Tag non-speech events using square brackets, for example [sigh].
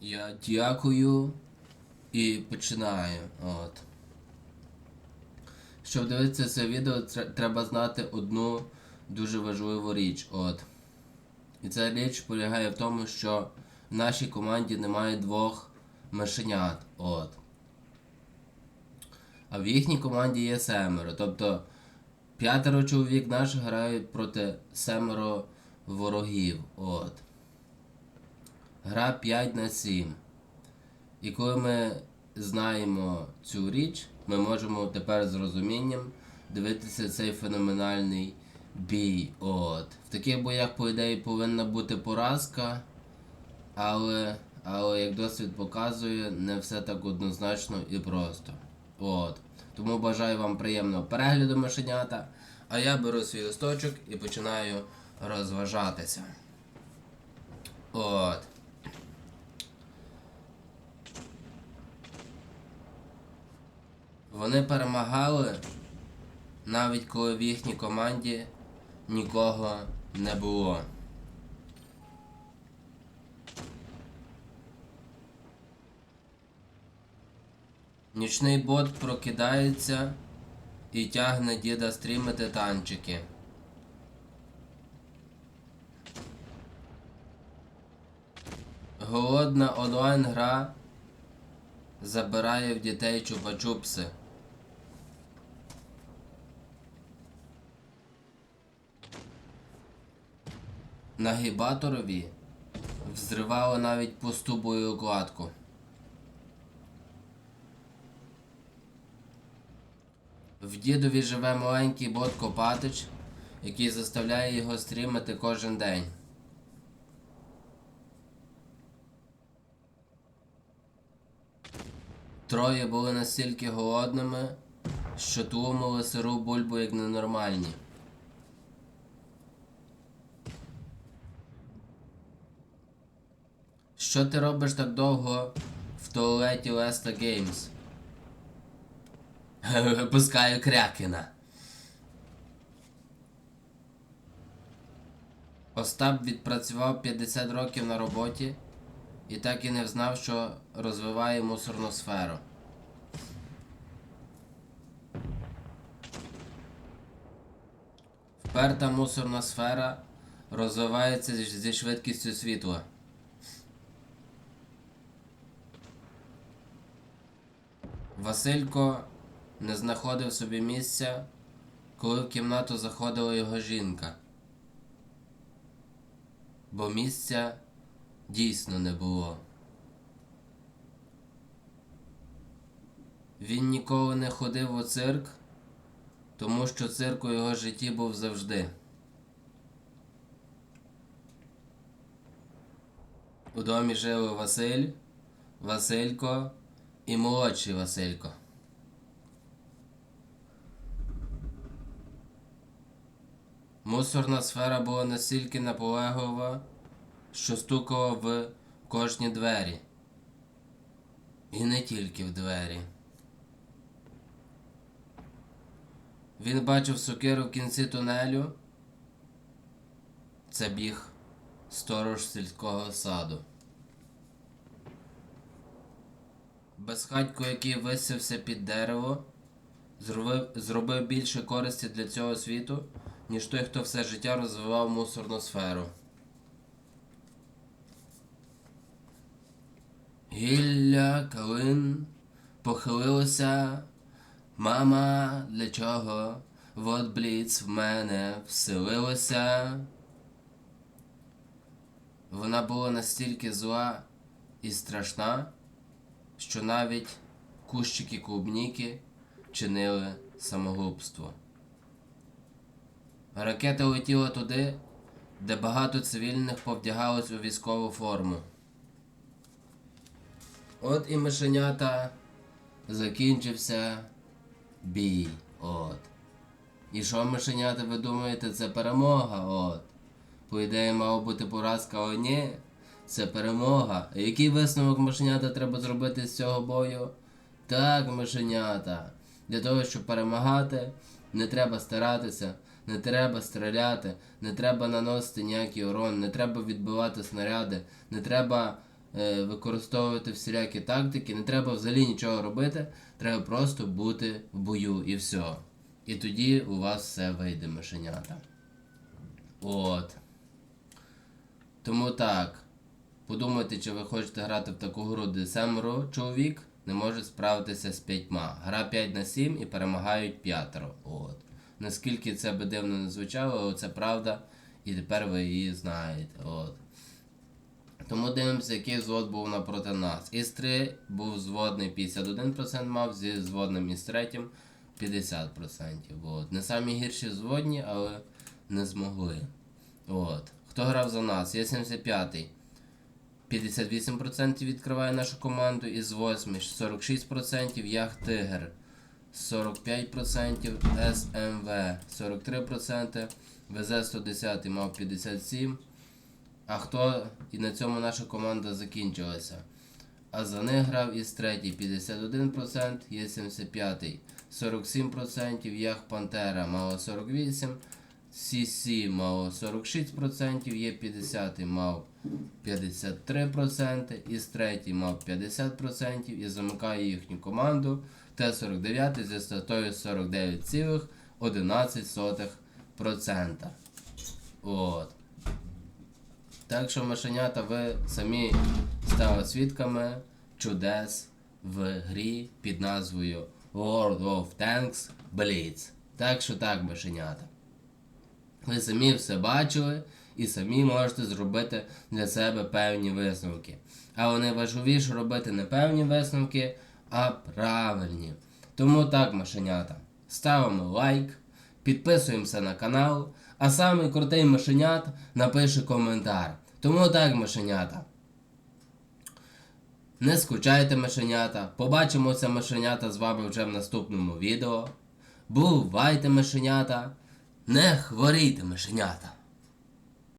Я дякую і починаю. От. Щоб дивитися це відео, треба знати одну дуже важливу річ. От. І ця річ полягає в тому, що в нашій команді немає двох мишенят. От. А в їхній команді є семеро. Тобто п'ятеро чоловік наших грають проти семеро ворогів. От. Гра 5 на 7. І коли ми знаємо цю річ, ми можемо тепер з розумінням дивитися цей феноменальний бій. От. В таких боях, по ідеї, повинна бути поразка, але, але як досвід показує, не все так однозначно і просто. От. Тому бажаю вам приємного перегляду мишенята. А я беру свій листочок і починаю розважатися. От. Вони перемагали навіть коли в їхній команді нікого не було. Нічний бот прокидається і тягне діда стрімити танчики. Голодна онлайн гра забирає в дітей чупа-чупси. Нагібаторові взривало навіть пусту боєукладку. В дідові живе маленький бот Копатич, який заставляє його стрімити кожен день. Троє були настільки голодними, що тлумили сиру бульбу як ненормальні. Що ти робиш так довго в туалеті Леста Геймс? [laughs] Випускаю крякена. Остап відпрацював 50 років на роботі і так і не взнав, що розвиває мусорну сферу. Вперта мусорна сфера розвивається зі швидкістю світла. Василько не знаходив собі місця, коли в кімнату заходила його жінка. Бо місця дійсно не було. Він ніколи не ходив у цирк, тому що цирк у його житті був завжди. У домі жили Василь, Василько і молодший Василько. Мусорна сфера була настільки наполеглива, що стукала в кожні двері. І не тільки в двері. Він бачив сокиру в кінці тунелю. Це біг сторож сільського саду. Безхатько, який висився під дерево, зробив, зробив більше користі для цього світу, ніж той, хто все життя розвивав мусорну сферу. Гілля калин похилилося. Мама, для чого? Вот бліц в мене вселилося. Вона була настільки зла і страшна, що навіть кущики клубніки чинили самогубство. Ракета летіла туди, де багато цивільних повдягались у військову форму. От і мишенята закінчився бій. От. І що мишенята, ви думаєте, це перемога? От. По ідеї мала бути поразка, але ні. Це перемога. Який висновок мишенята треба зробити з цього бою? Так, мишенята. Для того, щоб перемагати, не треба старатися, не треба стріляти, не треба наносити ніякий урон, не треба відбивати снаряди, не треба е, використовувати всілякі тактики. Не треба взагалі нічого робити. Треба просто бути в бою і все. І тоді у вас все вийде, мишенята. От. Тому так. Подумайте, чи ви хочете грати в таку гру, де семеро чоловік не може справитися з п'ятьма. Гра 5 на 7 і перемагають п'ятеро. От. Наскільки це би дивно не звучало, це правда, і тепер ви її знаєте. От. Тому дивимося, який звод був напроти нас. Із 3 був зводний 51% мав, зі зводним із третім 50%. От. Не самі гірші зводні, але не змогли. От. Хто грав за нас? Є 75-й. 58% відкриває нашу команду із 8 46%, Ях Тигр 45%, СМВ 43%, ВЗ 110 мав 57%. А хто і на цьому наша команда закінчилася? А за них грав із 3 51%, є 75 47%, Ях Пантера мало 48%, CC мало 46%, є 50 мав 53%, із 3 мав 50% і замикає їхню команду Т-49 зі статою 49,11%. От. Так що, машенята, ви самі стали свідками чудес в грі під назвою World of Tanks Blitz. Так що так, машенята. Ви самі все бачили і самі можете зробити для себе певні висновки. Але найважливіше робити не певні висновки, а правильні. Тому так, машенята, ставимо лайк, підписуємося на канал, а самий крутий машенят напише коментар. Тому так, машенята. Не скучайте, мишенята. Побачимося, мишенята, з вами вже в наступному відео. Бувайте, мишенята. Не хворійте, мишенята.